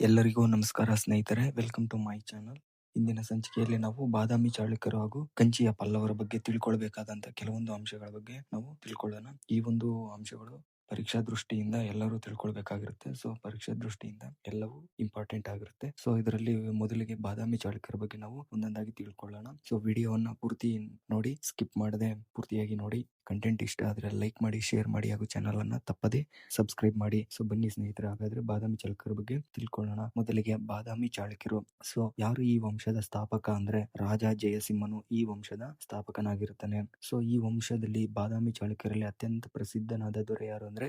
ಎಲ್ಲರಿಗೂ ನಮಸ್ಕಾರ ಸ್ನೇಹಿತರೆ ವೆಲ್ಕಮ್ ಟು ಮೈ ಚಾನಲ್ ಇಂದಿನ ಸಂಚಿಕೆಯಲ್ಲಿ ನಾವು ಬಾದಾಮಿ ಚಾಳುಕ್ಯರು ಹಾಗೂ ಕಂಚಿಯ ಪಲ್ಲವರ ಬಗ್ಗೆ ತಿಳ್ಕೊಳ್ಬೇಕಾದಂತ ಕೆಲವೊಂದು ಅಂಶಗಳ ಬಗ್ಗೆ ನಾವು ತಿಳ್ಕೊಳ್ಳೋಣ. ಈ ಒಂದು ಅಂಶಗಳು ಪರೀಕ್ಷಾ ದೃಷ್ಟಿಯಿಂದ ಎಲ್ಲರೂ ತಿಳ್ಕೊಳ್ಬೇಕಾಗಿರುತ್ತೆ. ಸೊ, ಪರೀಕ್ಷಾ ದೃಷ್ಟಿಯಿಂದ ಎಲ್ಲವೂ ಇಂಪಾರ್ಟೆಂಟ್ ಆಗಿರುತ್ತೆ. ಸೊ, ಇದರಲ್ಲಿ ಮೊದಲಿಗೆ ಬಾದಾಮಿ ಚಾಳುಕ್ಯರ ಬಗ್ಗೆ ನಾವು ಒಂದೊಂದಾಗಿ ತಿಳ್ಕೊಳ್ಳೋಣ. ಸೊ, ವಿಡಿಯೋವನ್ನ ಪೂರ್ತಿ ನೋಡಿ, ಸ್ಕಿಪ್ ಮಾಡದೆ ಪೂರ್ತಿಯಾಗಿ ನೋಡಿ. ಕಂಟೆಂಟ್ ಇಷ್ಟ ಆದ್ರೆ ಲೈಕ್ ಮಾಡಿ, ಶೇರ್ ಮಾಡಿ ಹಾಗೂ ಚಾನಲ್ ಅನ್ನ ತಪ್ಪದೆ ಸಬ್ಸ್ಕ್ರೈಬ್ ಮಾಡಿ. ಸೊ, ಬನ್ನಿ ಸ್ನೇಹಿತರೆ, ಹಾಗಾದ್ರೆ ಬಾದಾಮಿ ಚಾಲುಕ್ಯರ ಬಗ್ಗೆ ತಿಳ್ಕೊಳ್ಳೋಣ. ಮೊದಲಿಗೆ ಬಾದಾಮಿ ಚಾಳುಕ್ಯರು. ಸೊ, ಯಾರು ಈ ವಂಶದ ಸ್ಥಾಪಕ ಅಂದ್ರೆ ರಾಜ ಜಯಸಿಂಹನು ಈ ವಂಶದ ಸ್ಥಾಪಕನಾಗಿರುತ್ತಾನೆ. ಸೊ, ಈ ವಂಶದಲ್ಲಿ ಬಾದಾಮಿ ಚಾಳುಕ್ಯರಲ್ಲಿ ಅತ್ಯಂತ ಪ್ರಸಿದ್ಧನಾದ ದೊರೆ ಯಾರು ಅಂದ್ರೆ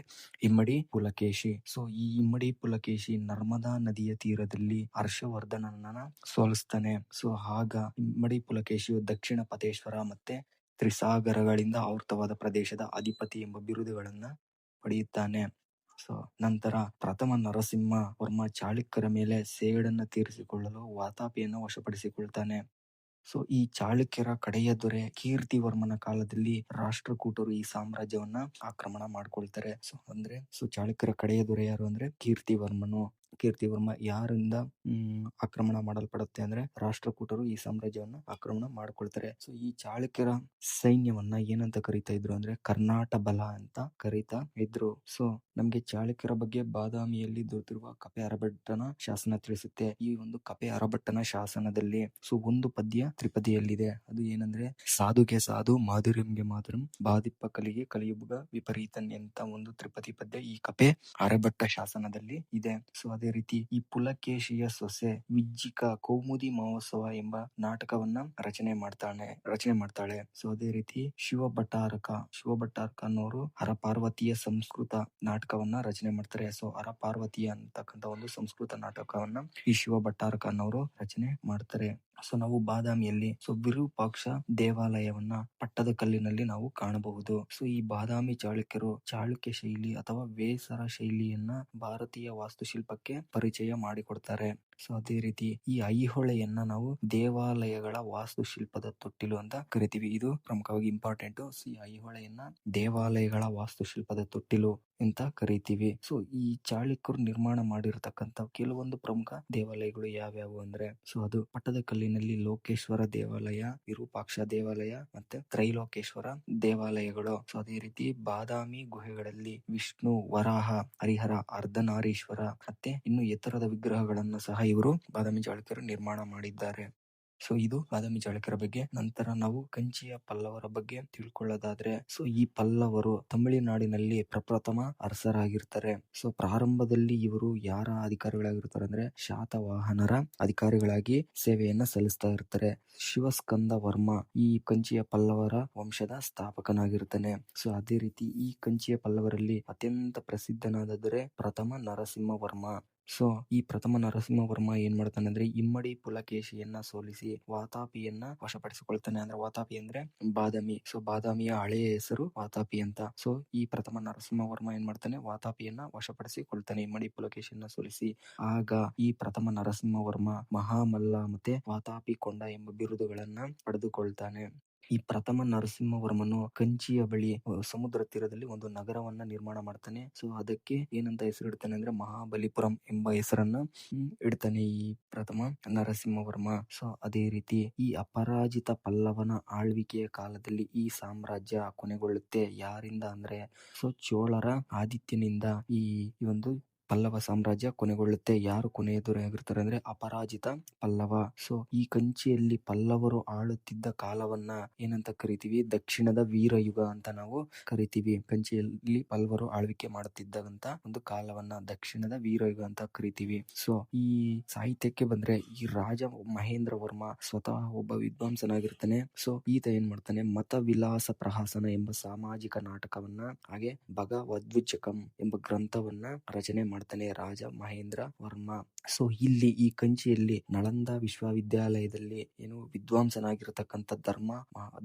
ಇಮ್ಮಡಿ ಪುಲಕೇಶಿ. ಸೊ ಈ ಇಮ್ಮಡಿ ಪುಲಕೇಶಿ ನರ್ಮದಾ ನದಿಯ ತೀರದಲ್ಲಿ ಹರ್ಷವರ್ಧನನ ಸೋಲಿಸ್ತಾನೆ. ಸೊ ಆಗ ಇಮ್ಮಡಿ ಪುಲಕೇಶಿಯು ದಕ್ಷಿಣ ಪತೇಶ್ವರ ಮತ್ತೆ ತ್ರಿಸಾಗರಗಳಿಂದ ಆವೃತವಾದ ಪ್ರದೇಶದ ಅಧಿಪತಿ ಎಂಬ ಬಿರುದುಗಳನ್ನ ಪಡೆಯುತ್ತಾನೆ. ಸೊ ನಂತರ ಪ್ರಥಮ ನರಸಿಂಹ ವರ್ಮ ಚಾಳುಕ್ಯರ ಮೇಲೆ ಸೇಡನ್ನ ತೀರಿಸಿಕೊಳ್ಳಲು ವಾತಾಪಿಯನ್ನು ವಶಪಡಿಸಿಕೊಳ್ತಾನೆ. ಸೊ, ಈ ಚಾಳುಕ್ಯರ ಕಡೆಯ ದೊರೆ ಕೀರ್ತಿವರ್ಮನ ಕಾಲದಲ್ಲಿ ರಾಷ್ಟ್ರಕೂಟರು ಈ ಸಾಮ್ರಾಜ್ಯವನ್ನ ಆಕ್ರಮಣ ಮಾಡ್ಕೊಳ್ತಾರೆ. ಸೊ, ಅಂದ್ರೆ, ಸೊ, ಚಾಳುಕ್ಯರ ಕಡೆಯ ದೊರೆ ಯಾರು ಅಂದ್ರೆ ಕೀರ್ತಿವರ್ಮನು ಕೀರ್ತಿವರ್ಮ ಯಾರಿಂದ, ಹ್ಮ್, ಆಕ್ರಮಣ ಮಾಡಲ್ಪಡುತ್ತೆ ಅಂದ್ರೆ ರಾಷ್ಟ್ರಕೂಟರು ಈ ಸಾಮ್ರಾಜ್ಯವನ್ನ ಆಕ್ರಮಣ ಮಾಡ್ಕೊಳ್ತಾರೆ. ಸೊ ಈ ಚಾಳುಕ್ಯರ ಸೈನ್ಯವನ್ನ ಏನಂತ ಕರಿತಾ ಇದ್ರು ಅಂದ್ರೆ ಕರ್ನಾಟ ಬಲ ಅಂತ ಕರೀತಾ ಇದ್ರು. ಸೊ ನಮ್ಗೆ ಚಾಳುಕ್ಯರ ಬಗ್ಗೆ ಬಾದಾಮಿಯಲ್ಲಿ ದೊರೆತಿರುವ ಕಪೆ ಅರಭಟ್ಟನ ಶಾಸನ ತಿಳಿಸುತ್ತೆ. ಈ ಒಂದು ಕಪೆ ಅರಭಟ್ಟನ ಶಾಸನದಲ್ಲಿ ಸೊ ಒಂದು ಪದ್ಯ ತ್ರಿಪದಿಯಲ್ಲಿದೆ. ಅದು ಏನಂದ್ರೆ, ಸಾಧುಗೆ ಸಾಧು, ಮಾಧುರ್ಯಂಗೆ ಮಾಧುರಂ ಬಾದಿಪ್ಪ ಕಲಿಗೆ ಕಲಿಯುಗ ವಿಪರೀತನ್ ಅಂತ ಒಂದು ತ್ರಿಪದಿ ಪದ್ಯ ಈ ಕಪೆ ಅರಭಟ್ಟ ಶಾಸನದಲ್ಲಿ ಇದೆ. ಸೊ ಅದೇ ರೀತಿ ಈ ಪುಲಕೇಶಿಯ ಸೊಸೆ ವಿಜ್ಜಿಕ ಕೌಮುದಿ ಮಹೋತ್ಸವ ಎಂಬ ನಾಟಕವನ್ನ ರಚನೆ ಮಾಡ್ತಾನೆ ರಚನೆ ಮಾಡ್ತಾಳೆ. ಸೊ ಅದೇ ರೀತಿ ಶಿವ ಭಟ್ಟಾರಕ ಶಿವ ಭಟ್ಟಾರಕ ಅನ್ನೋರು ಹರಪಾರ್ವತಿಯ ಸಂಸ್ಕೃತ ನಾಟಕವನ್ನ ರಚನೆ ಮಾಡ್ತಾರೆ. ಸೊ ಹರಪಾರ್ವತಿಯ ಅಂತಕ್ಕಂತ ಒಂದು ಸಂಸ್ಕೃತ ನಾಟಕವನ್ನ ಈ ಶಿವ ಭಟ್ಟಾರಕ ಅನ್ನೋರು ರಚನೆ ಮಾಡ್ತಾರೆ. ಸೊ ನಾವು ಬಾದಾಮಿಯಲ್ಲಿ ಸೊ ವಿರೂಪಾಕ್ಷ ದೇವಾಲಯವನ್ನ ಪಟ್ಟದ ಕಲ್ಲಿನಲ್ಲಿ ನಾವು ಕಾಣಬಹುದು. ಸೊ, ಈ ಬಾದಾಮಿ ಚಾಳುಕ್ಯರು ಚಾಳುಕ್ಯ ಶೈಲಿ ಅಥವಾ ವೇಸರ ಶೈಲಿಯನ್ನ ಭಾರತೀಯ ವಾಸ್ತುಶಿಲ್ಪಕ್ಕೆ ಪರಿಚಯ ಮಾಡಿಕೊಡ್ತಾರೆ. ಸೊ ಅದೇ ರೀತಿ ಈ ಐಹೊಳೆಯನ್ನ ನಾವು ದೇವಾಲಯಗಳ ವಾಸ್ತುಶಿಲ್ಪದ ತೊಟ್ಟಿಲು ಅಂತ ಕರಿತೀವಿ. ಇದು ಪ್ರಮುಖವಾಗಿ ಇಂಪಾರ್ಟೆಂಟ್ ಸೊ ಈ ಐಹೊಳೆಯನ್ನ ದೇವಾಲಯಗಳ ವಾಸ್ತುಶಿಲ್ಪದ ತೊಟ್ಟಿಲು ಅಂತ ಕರಿತೀವಿ. ಸೊ ಈ ಚಾಳುಕ್ಯರು ನಿರ್ಮಾಣ ಮಾಡಿರತಕ್ಕಂತ ಕೆಲವೊಂದು ಪ್ರಮುಖ ದೇವಾಲಯಗಳು ಯಾವ್ಯಾವು ಅಂದ್ರೆ, ಸೊ ಅದು ಪಟ್ಟದಕಲ್ಲಿನಲ್ಲಿ ಲೋಕೇಶ್ವರ ದೇವಾಲಯ, ವಿರೂಪಾಕ್ಷ ದೇವಾಲಯ ಮತ್ತೆ ತ್ರೈಲೋಕೇಶ್ವರ ದೇವಾಲಯಗಳು. ಸೊ ಅದೇ ರೀತಿ ಬಾದಾಮಿ ಗುಹೆಗಳಲ್ಲಿ ವಿಷ್ಣು, ವರಾಹ, ಹರಿಹರ, ಅರ್ಧನಾರೀಶ್ವರ ಮತ್ತೆ ಇನ್ನು ಎತ್ತರದ ವಿಗ್ರಹಗಳನ್ನು ಸಹ ಇವರು ಬಾದಾಮಿ ಚಾಳುಕ್ಯರು ನಿರ್ಮಾಣ ಮಾಡಿದ್ದಾರೆ. ಸೊ, ಇದು ಬಾದಾಮಿ ಚಾಳುಕ್ಯರ ಬಗ್ಗೆ. ನಂತರ ನಾವು ಕಂಚಿಯ ಪಲ್ಲವರ ಬಗ್ಗೆ ತಿಳ್ಕೊಳ್ಳೋದಾದ್ರೆ, ಸೊ, ಈ ಪಲ್ಲವರು ತಮಿಳುನಾಡಿನಲ್ಲಿ ಪ್ರಪ್ರಥಮ ಅರಸರಾಗಿರ್ತಾರೆ. ಸೊ, ಪ್ರಾರಂಭದಲ್ಲಿ ಇವರು ಯಾರ ಅಧಿಕಾರಿಗಳಾಗಿರ್ತಾರೆ ಅಂದ್ರೆ, ಶಾತವಾಹನರ ಅಧಿಕಾರಿಗಳಾಗಿ ಸೇವೆಯನ್ನ ಸಲ್ಲಿಸ್ತಾ ಇರ್ತಾರೆ. ಶಿವಸ್ಕಂದ ವರ್ಮ ಈ ಕಂಚಿಯ ಪಲ್ಲವರ ವಂಶದ ಸ್ಥಾಪಕನಾಗಿರ್ತಾನೆ. ಸೊ, ಅದೇ ರೀತಿ ಈ ಕಂಚಿಯ ಪಲ್ಲವರಲ್ಲಿ ಅತ್ಯಂತ ಪ್ರಸಿದ್ಧನಾದರೆ ಪ್ರಥಮ ನರಸಿಂಹ ವರ್ಮ. ಸೊ, ಈ ಪ್ರಥಮ ನರಸಿಂಹವರ್ಮ ಏನ್ ಮಾಡ್ತಾನೆ ಅಂದ್ರೆ, ಇಮ್ಮಡಿ ಪುಲಕೇಶಿಯನ್ನ ಸೋಲಿಸಿ ವಾತಾಪಿಯನ್ನ ವಶಪಡಿಸಿಕೊಳ್ತಾನೆ. ಅಂದ್ರೆ ವಾತಾಪಿ ಅಂದ್ರೆ ಬಾದಾಮಿ. ಸೊ, ಬಾದಾಮಿಯ ಹಳೆಯ ಹೆಸರು ವಾತಾಪಿ ಅಂತ. ಸೊ, ಈ ಪ್ರಥಮ ನರಸಿಂಹವರ್ಮ ಏನ್ ಮಾಡ್ತಾನೆ, ವಾತಾಪಿಯನ್ನ ವಶಪಡಿಸಿಕೊಳ್ತಾನೆ, ಇಮ್ಮಡಿ ಪುಲಕೇಶಿಯನ್ನ ಸೋಲಿಸಿ. ಆಗ ಈ ಪ್ರಥಮ ನರಸಿಂಹವರ್ಮ ಮಹಾಮಲ್ಲ ಮತ್ತೆ ವಾತಾಪಿ ಕೊಂಡ ಎಂಬ ಬಿರುದುಗಳನ್ನ ಪಡೆದುಕೊಳ್ತಾನೆ. ಈ ಪ್ರಥಮ ನರಸಿಂಹವರ್ಮನು ಕಂಚಿಯ ಬಳಿ ಸಮುದ್ರ ತೀರದಲ್ಲಿ ಒಂದು ನಗರವನ್ನ ನಿರ್ಮಾಣ ಮಾಡ್ತಾನೆ. ಸೊ, ಅದಕ್ಕೆ ಏನಂತ ಹೆಸರು ಇಡ್ತಾನೆ ಅಂದ್ರೆ ಮಹಾಬಲಿಪುರಂ ಎಂಬ ಹೆಸರನ್ನ ಇಡ್ತಾನೆ ಈ ಪ್ರಥಮ ನರಸಿಂಹವರ್ಮ. ಸೊ, ಅದೇ ರೀತಿ ಈ ಅಪರಾಜಿತ ಪಲ್ಲವನ ಆಳ್ವಿಕೆಯ ಕಾಲದಲ್ಲಿ ಈ ಸಾಮ್ರಾಜ್ಯ ಕೊನೆಗೊಳ್ಳುತ್ತೆ. ಯಾರಿಂದ ಅಂದ್ರೆ, ಸೊ, ಚೋಳರ ಆದಿತ್ಯನಿಂದ ಈ ಒಂದು ಪಲ್ಲವ ಸಾಮ್ರಾಜ್ಯ ಕೊನೆಗೊಳ್ಳುತ್ತೆ. ಯಾರು ಕೊನೆಯದುರಾಗಿರ್ತಾರೆ ಅಂದ್ರೆ ಅಪರಾಜಿತ ಪಲ್ಲವ. ಸೊ ಈ ಕಂಚಿಯಲ್ಲಿ ಪಲ್ಲವರು ಆಳುತ್ತಿದ್ದ ಕಾಲವನ್ನ ಏನಂತ ಕರಿತೀವಿ? ದಕ್ಷಿಣದ ವೀರಯುಗ ಅಂತ ನಾವು ಕರಿತೀವಿ. ಕಂಚಿಯಲ್ಲಿ ಪಲ್ಲವರು ಆಳ್ವಿಕೆ ಮಾಡುತ್ತಿದ್ದಂತ ಒಂದು ಕಾಲವನ್ನ ದಕ್ಷಿಣದ ವೀರಯುಗ ಅಂತ ಕರಿತೀವಿ. ಸೊ ಈ ಸಾಹಿತ್ಯಕ್ಕೆ ಬಂದ್ರೆ ಈ ರಾಜ ಮಹೇಂದ್ರ ವರ್ಮ ಸ್ವತಃ ಒಬ್ಬ ವಿದ್ವಾಂಸನಾಗಿರ್ತಾನೆ. ಸೊ ಈತ ಏನ್ ಮಾಡ್ತಾನೆ? ಮತ ವಿಲಾಸ ಪ್ರಹಾಸನ ಎಂಬ ಸಾಮಾಜಿಕ ನಾಟಕವನ್ನ, ಹಾಗೆ ಭಗವದ್ವಿಚಕಂ ಎಂಬ ಗ್ರಂಥವನ್ನ ರಚನೆ ಮಾಡ್ತಾನೆ. ರಾಜ ಮಹೇಂದ್ರ ವರ್ಮ. ಸೊ ಇಲ್ಲಿ ಈ ಕಂಚಿಯಲ್ಲಿ ನಳಂದ ವಿಶ್ವವಿದ್ಯಾಲಯದಲ್ಲಿ ಏನು ವಿದ್ವಾಂಸನಾಗಿರತಕ್ಕಂತ ಧರ್ಮ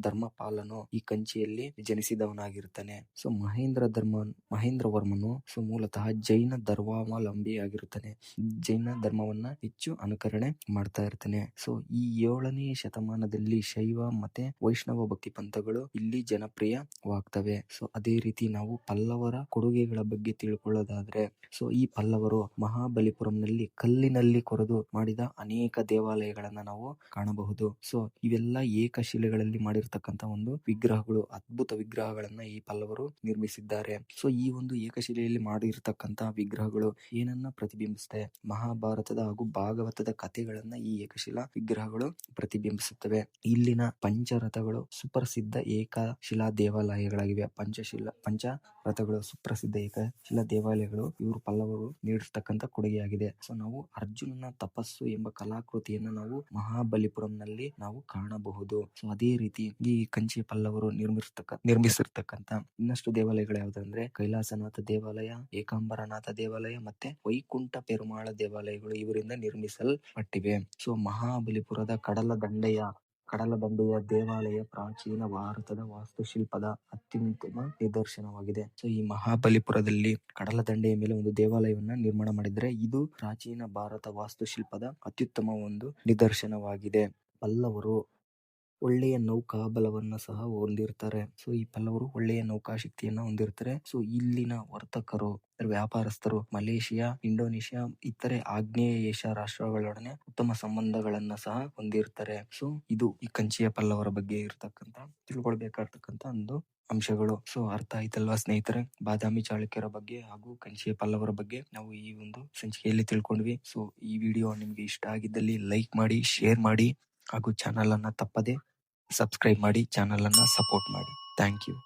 ಧರ್ಮಪಾಲನು ಈ ಕಂಚಿಯಲ್ಲಿ ಜನಿಸಿದವನಾಗಿರ್ತಾನೆ. ಸೊ ಮಹೇಂದ್ರ ಧರ್ಮ ಮಹೇಂದ್ರ ವರ್ಮನು ಸೊ ಮೂಲತಃ ಜೈನ ಧರ್ಮಾವಲಂಬಿ ಆಗಿರುತ್ತಾನೆ ಜೈನ ಧರ್ಮವನ್ನ ಹೆಚ್ಚು ಅನುಕರಣೆ ಮಾಡ್ತಾ ಇರ್ತಾನೆ. ಸೊ ಈ ಏಳನೇ ಶತಮಾನದಲ್ಲಿ ಶೈವ ಮತ್ತೆ ವೈಷ್ಣವ ಭಕ್ತಿ ಪಂಥಗಳು ಇಲ್ಲಿ ಜನಪ್ರಿಯವಾಗ್ತವೆ. ಸೊ ಅದೇ ರೀತಿ ನಾವು ಪಲ್ಲವರ ಕೊಡುಗೆಗಳ ಬಗ್ಗೆ ತಿಳ್ಕೊಳ್ಳೋದಾದ್ರೆ ಸೊ ಈ ಪಲ್ಲವರು ಮಹಾಬಲಿಪುರಂನಲ್ಲಿ ಕಲ್ಲಿನಲ್ಲಿ ಕೊರೆದು ಮಾಡಿದ ಅನೇಕ ದೇವಾಲಯಗಳನ್ನ ನಾವು ಕಾಣಬಹುದು. ಸೊ ಇವೆಲ್ಲ ಏಕಶಿಲೆಗಳಲ್ಲಿ ಮಾಡಿರ್ತಕ್ಕಂತ ಒಂದು ವಿಗ್ರಹಗಳು, ಅದ್ಭುತ ವಿಗ್ರಹಗಳನ್ನ ಈ ಪಲ್ಲವರು ನಿರ್ಮಿಸಿದ್ದಾರೆ. ಸೊ ಈ ಒಂದು ಏಕಶಿಲೆಯಲ್ಲಿ ಮಾಡಿರ್ತಕ್ಕಂತ ವಿಗ್ರಹಗಳು ಏನನ್ನ ಪ್ರತಿಬಿಂಬಿಸುತ್ತೆ? ಮಹಾಭಾರತದ ಹಾಗೂ ಭಾಗವತದ ಕಥೆಗಳನ್ನ ಈ ಏಕಶಿಲಾ ವಿಗ್ರಹಗಳು ಪ್ರತಿಬಿಂಬಿಸುತ್ತವೆ. ಇಲ್ಲಿನ ಪಂಚರಥಗಳು ಸುಪ್ರಸಿದ್ಧ ಏಕಶಿಲಾ ದೇವಾಲಯಗಳಾಗಿವೆ. ಪಂಚಶಿಲಾ ಪಂಚ ರಥಗಳು ಸುಪ್ರಸಿದ್ಧ ಏಕಶಿಲಾ ದೇವಾಲಯಗಳು. ಇವರು ಪಲ್ಲವರು ನೀಡಿರ್ತಕ್ಕಂತ ಕೊಡುಗೆಯಾಗಿದೆ. ಸೊ ನಾವು ಅರ್ಜುನನ ತಪಸ್ಸು ಎಂಬ ಕಲಾಕೃತಿಯನ್ನು ನಾವು ಮಹಾಬಲಿಪುರಂನಲ್ಲಿ ನಾವು ಕಾಣಬಹುದು. ಸೊ ಅದೇ ರೀತಿ ಈ ಕಂಚಿ ಪಲ್ಲವರು ನಿರ್ಮಿಸಿರ್ತಕ್ಕ ನಿರ್ಮಿಸಿರ್ತಕ್ಕಂತ ಇನ್ನಷ್ಟು ದೇವಾಲಯಗಳು ಯಾವ್ದಂದ್ರೆ ಕೈಲಾಸನಾಥ ದೇವಾಲಯ, ಏಕಾಂಬರನಾಥ ದೇವಾಲಯ ಮತ್ತೆ ವೈಕುಂಠ ಪೆರುಮಾಳ ದೇವಾಲಯಗಳು ಇವರಿಂದ ನಿರ್ಮಿಸಲ್ಪಟ್ಟಿವೆ. ಸೊ ಮಹಾಬಲಿಪುರದ ಕಡಲ ದಂಡೆಯ ಕಡಲ ದಂಡೆಯ ದೇವಾಲಯ ಪ್ರಾಚೀನ ಭಾರತದ ವಾಸ್ತುಶಿಲ್ಪದ ಅತ್ಯುತ್ತಮ ನಿದರ್ಶನವಾಗಿದೆ. ಸೊ, ಈ ಮಹಾಬಲಿಪುರದಲ್ಲಿ ಕಡಲ ದಂಡೆಯ ಮೇಲೆ ಒಂದು ದೇವಾಲಯವನ್ನ ನಿರ್ಮಾಣ ಮಾಡಿದ್ರೆ ಇದು ಪ್ರಾಚೀನ ಭಾರತ ವಾಸ್ತುಶಿಲ್ಪದ ಅತ್ಯುತ್ತಮ ಒಂದು ನಿದರ್ಶನವಾಗಿದೆ. ಪಲ್ಲವರು ಒಳ್ಳೆಯ ನೌಕಾ ಬಲವನ್ನು ಸಹ ಹೊಂದಿರ್ತಾರೆ. ಸೊ ಈ ಪಲ್ಲವರು ಒಳ್ಳೆಯ ನೌಕಾ ಶಕ್ತಿಯನ್ನ ಹೊಂದಿರ್ತಾರೆ. ಸೊ ಇಲ್ಲಿನ ವರ್ತಕರು ವ್ಯಾಪಾರಸ್ಥರು, ಮಲೇಷಿಯಾ, ಇಂಡೋನೇಷಿಯಾ, ಇತರೆ ಆಗ್ನೇಯ ಏಷ್ಯಾ ರಾಷ್ಟ್ರಗಳೊಡನೆ ಉತ್ತಮ ಸಂಬಂಧಗಳನ್ನ ಸಹ ಹೊಂದಿರ್ತಾರೆ. ಸೊ ಇದು ಈ ಕಂಚಿಯ ಪಲ್ಲವರ ಬಗ್ಗೆ ಇರತಕ್ಕಂತ ತಿಳ್ಕೊಳ್ಬೇಕಾಗ್ತಕ್ಕಂತ ಒಂದು ಅಂಶಗಳು. ಸೊ ಅರ್ಥ ಆಯ್ತಲ್ವಾ ಸ್ನೇಹಿತರೆ? ಬಾದಾಮಿ ಚಾಳುಕ್ಯರ ಬಗ್ಗೆ ಹಾಗೂ ಕಂಚಿಯ ಪಲ್ಲವರ ಬಗ್ಗೆ ನಾವು ಈ ಒಂದು ಸಂಚಿಕೆಯಲ್ಲಿ ತಿಳ್ಕೊಂಡ್ವಿ. ಸೊ ಈ ವಿಡಿಯೋ ನಿಮ್ಗೆ ಇಷ್ಟ ಆಗಿದ್ದಲ್ಲಿ ಲೈಕ್ ಮಾಡಿ, ಶೇರ್ ಮಾಡಿ. ಹಾಗೂ ಚಾನಲ್ ಅನ್ನ ತಪ್ಪದೆ ಸಬ್ಸ್ಕ್ರೈಬ್ ಮಾಡಿ ಚಾನೆಲ್ ಅನ್ನ ಸಪೋರ್ಟ್ ಮಾಡಿ. Thank you.